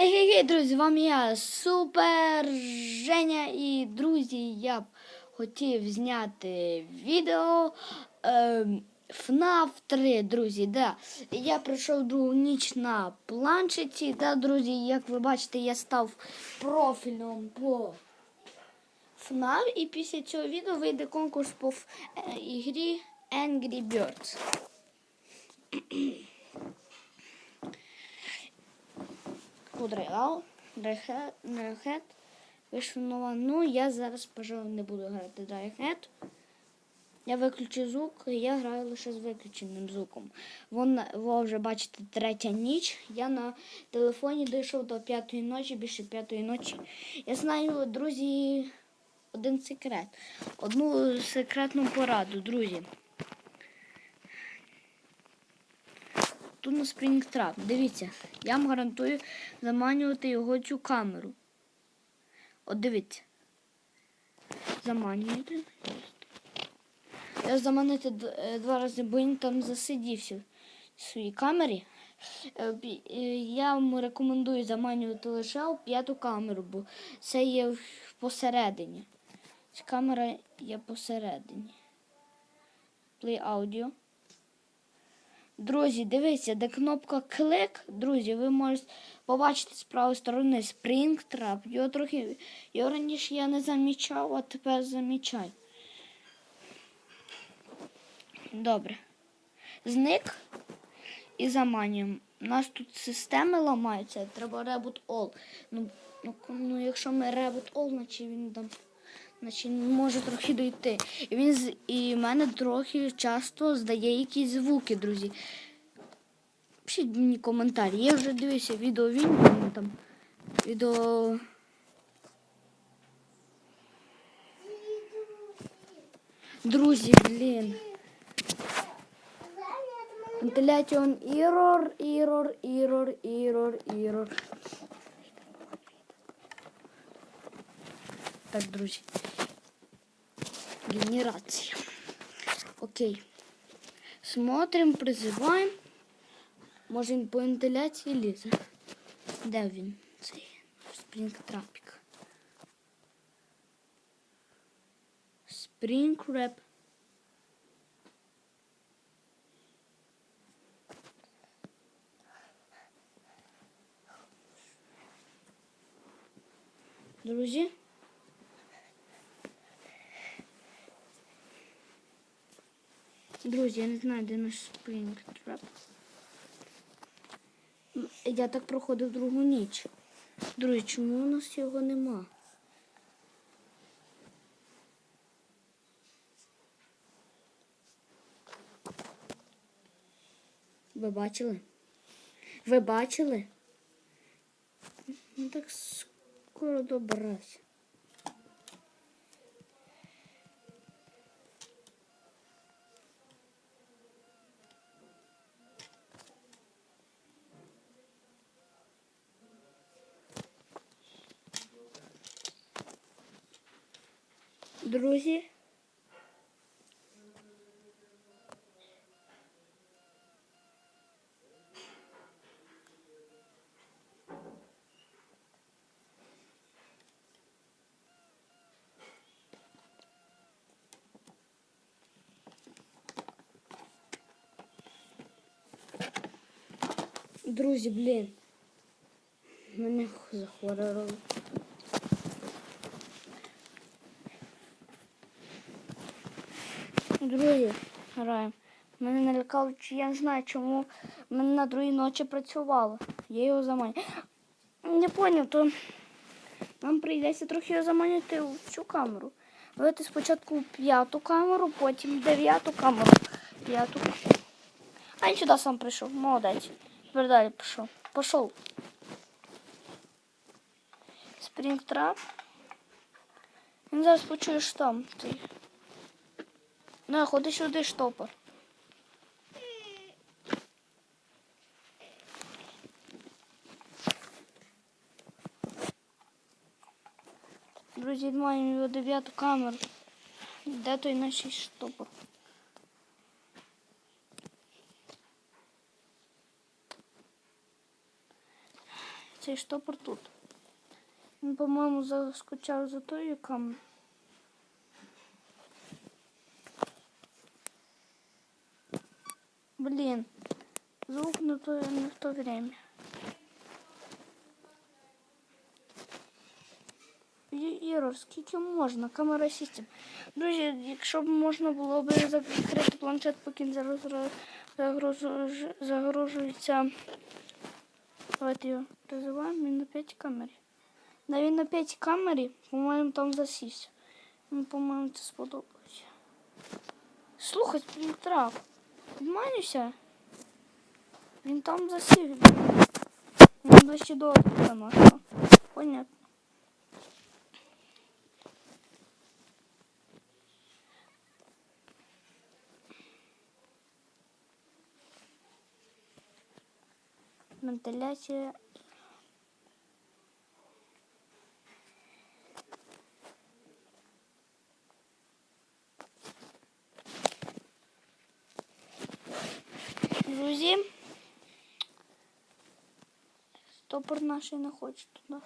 Ей-гей-гей, друзі, вам я Супер Женя і друзі, я б хотів зняти відео е, FNAF 3, друзі. Да. Я пройшов другу ніч на планшеті. Да, друзі, як ви бачите, я став профільним по FNAF і після цього відео вийде конкурс по е, ігрі Angry Birds. Удригав, Драйхет, вийшов. Ну, я зараз, пожалуй, не буду грати Драйхет. Я виключу звук, і я граю лише з виключеним звуком. Вон, ви вже бачите, третя ніч. Я на телефоні дійшов до п'ятої ночі, більше п'ятої ночі. Я знаю, друзі, один секрет. Одну секретну пораду, друзі. Тут на Springtrap. Дивіться, я вам гарантую заманювати його цю камеру. От дивіться. Заманюєте. Я заманити е, два рази, бо він там засидівся в своїй камері. Е, е, Я вам рекомендую заманювати лише у п'яту камеру, бо це є посередині. Ця камера є посередині. Play audio. Друзі, дивіться, де кнопка клик. Друзі, ви можете побачити з правої сторони Springtrap. Його трохи його раніше я не замічав, а тепер замічаю. Добре. Зник і заманюємо. У нас тут системи ламаються, треба Reboot All. Ну, ну, ну якщо ми Reboot All, значить він там. Значить, може трохи дойти. І він з- і мене трохи часто здає якісь звуки, друзі. Пишіть мені коментарі. Я вже дивився відео він там. Відео. Друзі, блін. Ventilation error, error, error, error, error. Так, друзі. Генерація. Окей. Смотрим, призиваємо. Може він по вентиляції лізе. Де він? Цей спрінгтрапік. Спрінгреп. Друзі, я не знаю, де наш спрінгтрап. Я так проходив другу ніч. Друзі, чому у нас його нема? Ви бачили? Ви бачили? Ну так скоро добрався. Друзі. Друзі, блін. Мене захворило. Друзі, граємо. Мене налякало, чи я не знаю, чому мене на другій ночі працювало. Я його заманю. Не поняв, то нам прийдеться трохи заманити в цю камеру. Давайте спочатку п'яту камеру, потім дев'яту камеру. П'яту. А він сюди сам прийшов. Молодець. Тепер далі пішов. Пішов. Спрінгтрап. Він зараз почує що там. На, ходи сюди, штопор. Друзі, маємо його дев'яту камеру. Де той наш штопор? цей штопор тут. Він, по-моєму, заскочав за тою камерою. Блін, звук не, то, не в то время. Ірор, скільки можна? Камера систем. Друзі, якщо б можна було б закрити планшет, поки ро- загрожується. Давайте його призиваємо, він на 5 камері. Да, він на 5 камері, по-моєму, там засівся. Мені, по-моєму, це сподобалося. Слухай, Спрінгтрап, обманюся? Він там засів. Він ближче до офіса нашого. Понятно. Вентиляція. Стопор наш не хоче туди.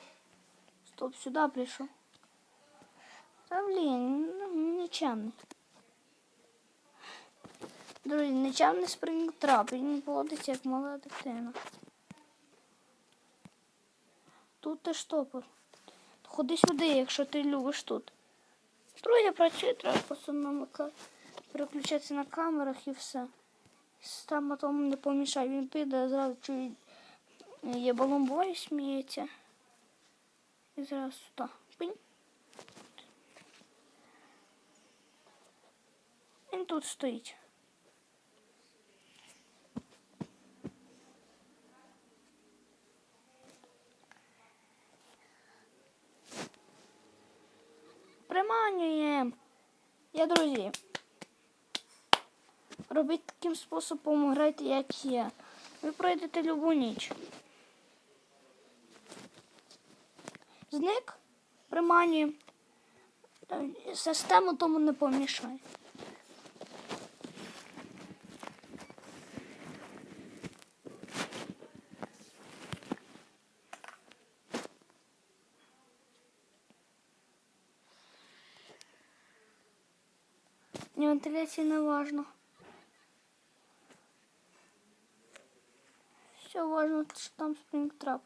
Стоп, сюди прийшов. Та блін, ну, нечемний. Друзі, нечемний спрингтрап, він поводиться як мала дитина. Тут ти штопор. Ходи сюди, якщо ти любиш тут. Друзі, працює, треба просто намика- переключатися на камерах і все. Там тому не помішає. Він піде, зразу чує, є баломбой, сміється. І зразу сюди. Пинь. Він тут стоїть. Приманюємо. Я друзі. Робіть таким способом, грайте, як є. Ви пройдете любу ніч. Зник, приманюємо. Е, Система тому не помішає. Ні, вентиляція не важно. Все важно, що там спрингтрап.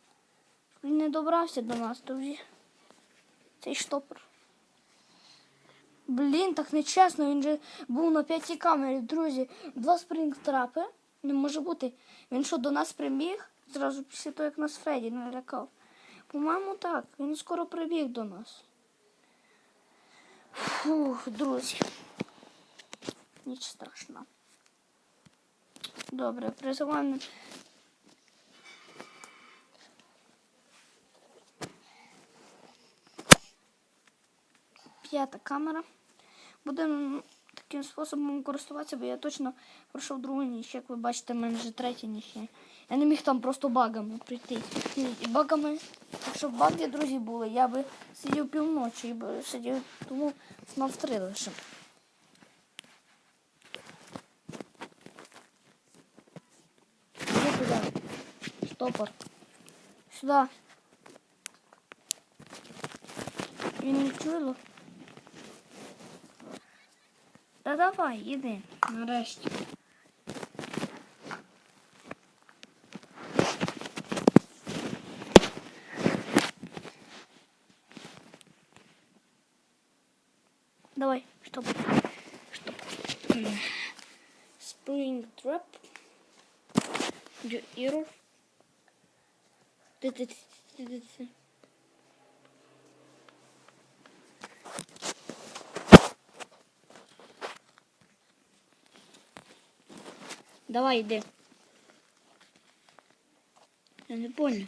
Він не добрався до нас, друзі. Цей штопор. Блін, так нечесно, він же був на п'ятій камері, друзі. Два спрингтрапи. Не може бути. Він що, до нас прибіг? Зразу після того, як нас Фредді налякав. По-моєму, так. Він скоро прибіг до нас. Фух, друзі. Ніч страшна. Добре, призиваємо. П'ята камера. Будемо таким способом користуватися, бо я точно пройшов другу ніч. Як ви бачите, в мене вже третя ніч. Я не міг там просто багами прийти. І багами, якщо б баги, друзі, були, я би сидів півночі і би сидів, тому знав три лише. Штопор. Сюда. Він не чуйло. Та давай, іди, нарешті. Давай, штопор. Штопор. Spring trap. Your error. Ти, ти, ти, ти, ти, ти. Давай, йди. Я не понял.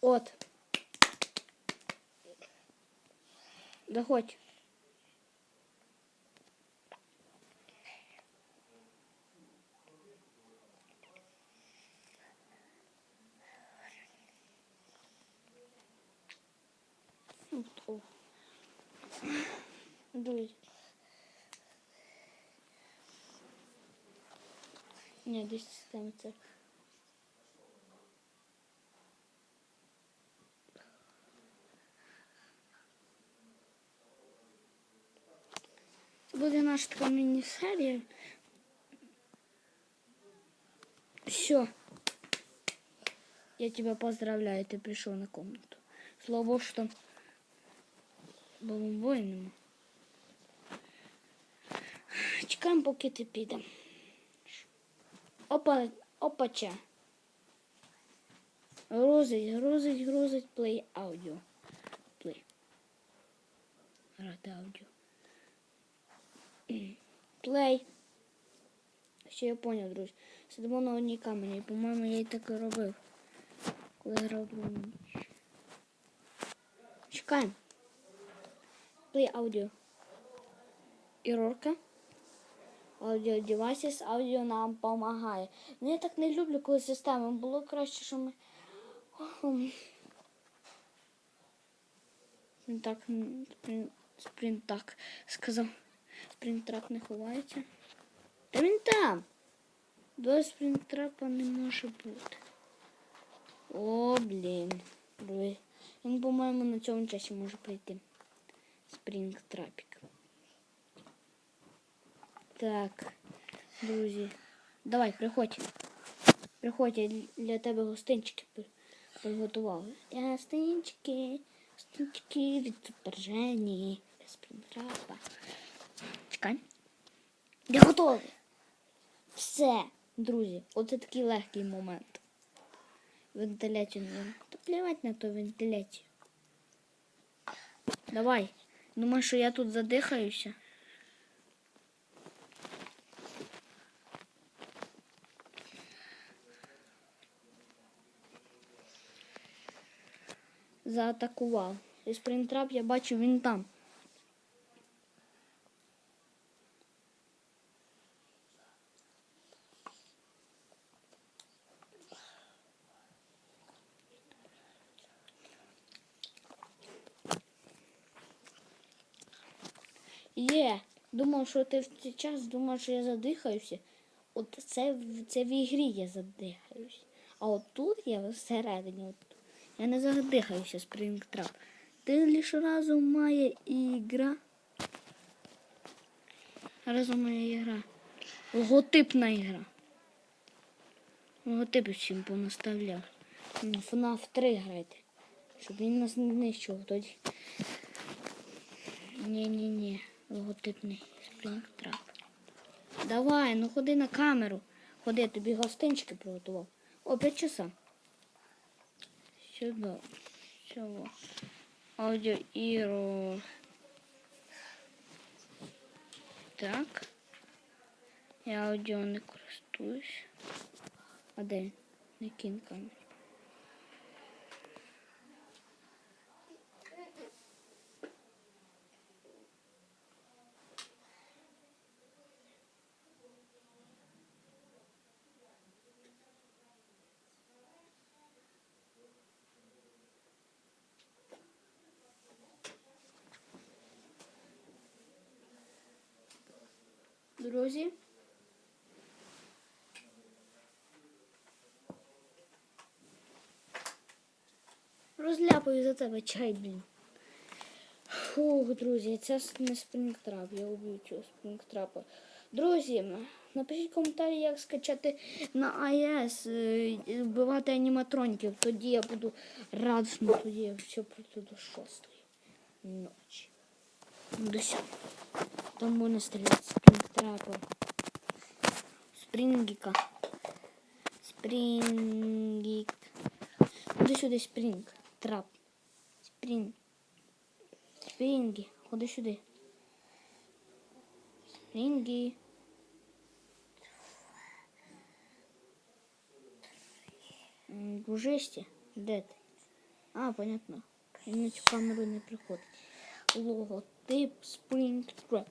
От. Доходь. Друзі. Ні, десь система це. Буде наша така міні-серія. Все. Я тебя поздравляю, ты пришел на комнату. Слава Богу, что бомбою нема. Чекаємо, поки ти піде. Опа, опача. Грузить, грузить, грузить, плей аудіо. Плей. Грати аудіо. Плей. Ще я поняв, друзі. Сидимо на одній камері. По-моєму, я і так і робив. Коли другу ніч. Чекаємо. Play аудіо. Ірорка. Аудіо devices, аудіо нам допомагає. Ну я так не люблю, коли система. Було краще, що ми. Так спринт так сказав. Спринтрак не ховається. Та він там. До спринтрапа не може бути. О, блін. Він, по-моєму, на цьому часі може прийти. Спрінгтрапік. Так, друзі. Давай, приходь. Приходь, я для тебе гостинчики при- приготував. Гостинчики, гостинчики від супержені. Без спринтрапа. Чекай. Я готовий. Все, друзі, оце такий легкий момент. Вентиляцію не. Та плівать на ту вентиляцію. Давай. Думаєш, що я тут задихаюся? Заатакував. І спринтрап я бачу, він там. Є. Думав, що ти в цей час думав, що я задихаюся. От це, це в ігрі я задихаюся. А от тут я всередині. Я не задихаюся Спрінгтрап. Ти лише разом має ігра. Разом моя ігра. Логотипна ігра. Логотипи всім понаставляв. На FNAF 3 грайте. Щоб він нас не знищував тоді. Ні-ні-ні, логотипний спрінгтрап. Давай, ну ходи на камеру. Ходи, тобі гостинчики приготував. О, 5 часа. Сюди. Чого? Аудио Иро. Так. Я аудіо не користуюсь. А де? Не кін камеру. Друзі. Розляпаю за тебе чай, блін. Фух, друзі, це не спрінгтрап. Я уб'ю цього спрінгтрапа. Друзі, напишіть коментарі, як скачати на iOS, е, вбивати аніматроніків. Тоді я буду радісно, тоді я все до шостої ночі. До сьомої. Там можна стріляти з спрінгтрапа. Спрінгіка. Спрінгік. Ходи сюди, спрінг. Трап. Спрінг. Спрінгі. Ходи сюди. Спрінгі. М, Дружище, де ти? А, понятно. Він на цю камеру не приходить. Логотип Springtrap.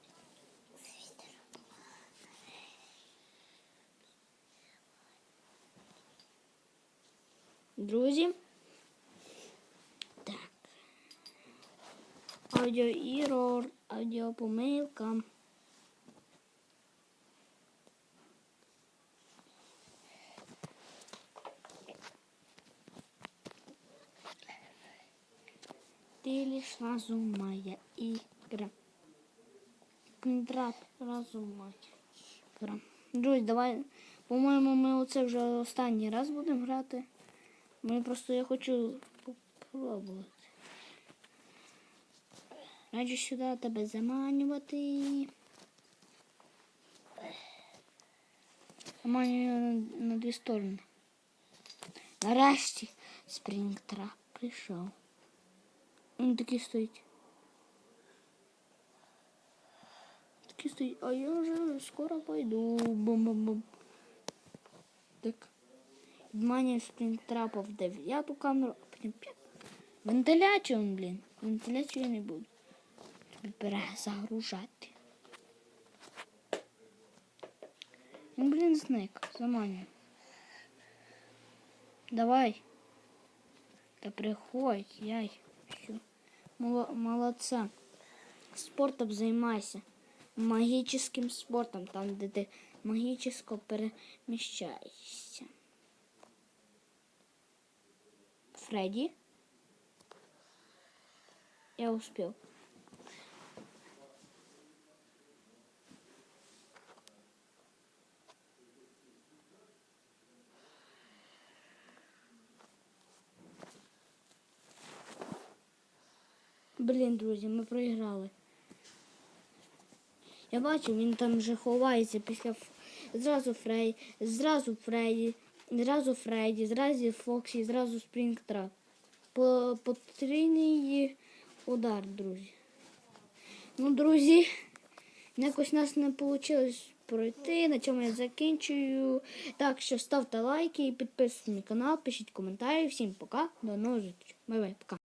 Друзі. Так. Аудіоірор, аудіопомилка. Ты лишь разумная игра. Контракт разумная игра. Друзі, давай. По-моєму, ми оце вже останній раз будемо грати. Мені просто я хочу попробувати. Раджу сюди тебе заманювати. Заманюю на, на дві сторони. Нарешті спрінгтрап прийшов. Він такий стоїть. Такий стоїть, а я вже скоро пойду. Бум-бум-бум. Так. Внимание спринтрапа в дев'яту камеру, а п'яту. Вентиляцію, блін. Я не буду. Тобі перезагружати. Ну, блін, зник. Заманю. Давай. Та приходь, яй. Молодца. Спортом займайся. Магічним спортом, там, де ти магічно переміщаєшся. Фредді. Я успел. Блін, друзі, ми проіграли. Я бачу, він там вже ховається після зразу Фрей, зразу Фредді, зразу Фредді, зразу Фоксі, зразу Спрінгтрап. По потрійний удар, друзі. Ну, друзі, якось нас не вийшло пройти. На цьому я закінчую. Так що ставте лайки, і підписуйтесь на канал, пишіть коментарі. Всім пока, до нових зустрічей. Бай-бай, пока.